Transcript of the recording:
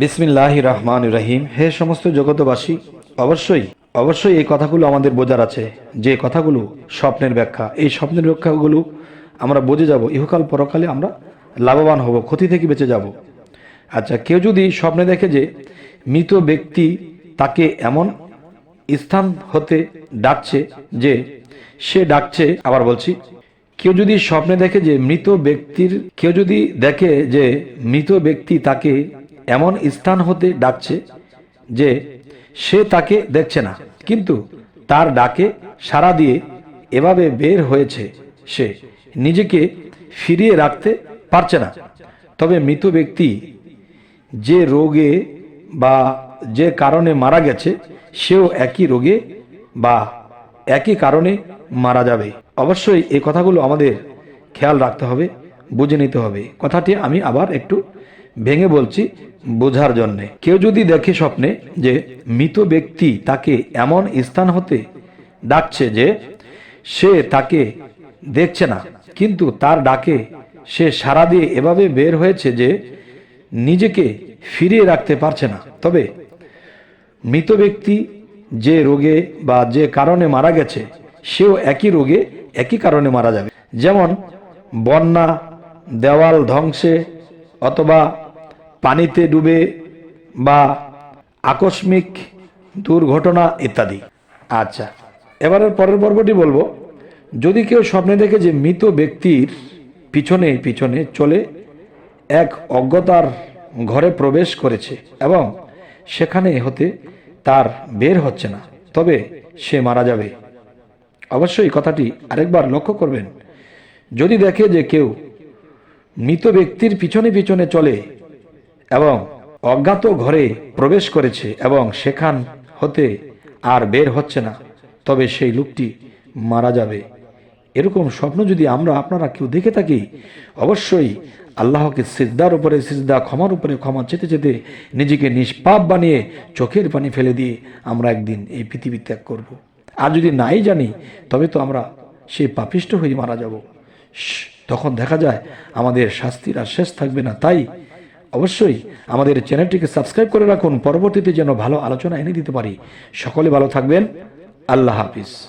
বিসমিল্লাহ রহমান রহিম। হে সমস্ত জগতবাসী অবশ্যই অবশ্যই এই কথাগুলো আমাদের বোঝার আছে। যে কথাগুলো স্বপ্নের ব্যাখ্যা, এই স্বপ্নের ব্যাখ্যাগুলো আমরা বুঝে যাব। ইহকাল পরকালে আমরা লাভবান হব, ক্ষতি থেকে বেঁচে যাব। আচ্ছা কেউ যদি স্বপ্নে দেখে যে মৃত ব্যক্তি তাকে এমন স্থান হতে ডাকছে যে সে ডাকছে, আবার বলছি, কেউ যদি স্বপ্নে দেখে যে মৃত ব্যক্তির, কেউ যদি দেখে যে মৃত ব্যক্তি তাকে এমন স্থান হতে ডাকছে যে সে তাকে দেখছে না। কিন্তু তার ডাকে সাড়া দিয়ে এভাবে বের হয়েছে সে। নিজেকে ফিরিয়ে রাখতে পারছে না। তবে মৃত ব্যক্তি যে রোগে বা যে কারণে মারা গেছে, সেও একই রোগে বা একই কারণে মারা যাবে। অবশ্যই এই কথাগুলো আমাদের খেয়াল রাখতে হবে, বুঝে নিতে হবে। কথাটি আমি আবার একটু ভেঙে বলছি বোঝার জন্যে। কেউ যদি দেখে স্বপ্নে যে মৃত ব্যক্তি তাকে এমন স্থান হতে ডাকছে যে সে তাকে দেখছে না, কিন্তু তার ডাকে সে সারা দিয়ে এভাবে বের হয়েছে যে নিজেকে ফিরিয়ে রাখতে পারছে না। তবে মৃত ব্যক্তি যে রোগে বা যে কারণে মারা গেছে, সেও একই রোগে একই কারণে মারা যাবে। যেমন বন্যা, দেওয়াল ধ্বংসে অথবা পানিতে ডুবে বা আকস্মিক দুর্ঘটনা ইত্যাদি। আচ্ছা এবারের পরের পর্বটি বলব। যদি কেউ স্বপ্নে দেখে যে মৃত ব্যক্তির পিছনে পিছনে চলে এক অজ্ঞতার ঘরে প্রবেশ করেছে এবং সেখানে হতে তার বের হচ্ছে না, তবে সে মারা যাবে। অবশ্যই কথাটি আরেকবার লক্ষ্য করবেন। যদি দেখে যে কেউ মৃত ব্যক্তির পিছনে পিছনে চলে এবং অজ্ঞাত ঘরে প্রবেশ করেছে এবং সেখান হতে আর বের হচ্ছে না, তবে সেই লোকটি মারা যাবে। এরকম স্বপ্ন যদি আমরা আপনারা কেউ দেখে থাকি, অবশ্যই আল্লাহকে সিজদার উপরে, সিজদা ক্ষমার উপরে, ক্ষমা চেতে চেতে নিজেকে নিষ্পাপ বানিয়ে চোখের পানি ফেলে দিয়ে আমরা একদিন এই পৃথিবী ত্যাগ করব। আর যদি নাই জানি, তবে তো আমরা সেই পাপিষ্ট হয়ে মারা যাব। তখন দেখা যায় আমাদের শাস্তির আর শেষ থাকবে না। তাই অবশ্যই আমাদের চ্যানেলটিকে সাবস্ক্রাইব করে রাখুন। পরবর্তীতে যেন ভালো আলোচনা এনে দিতে পারি। সকলে ভালো থাকবেন। আল্লাহ হাফিজ।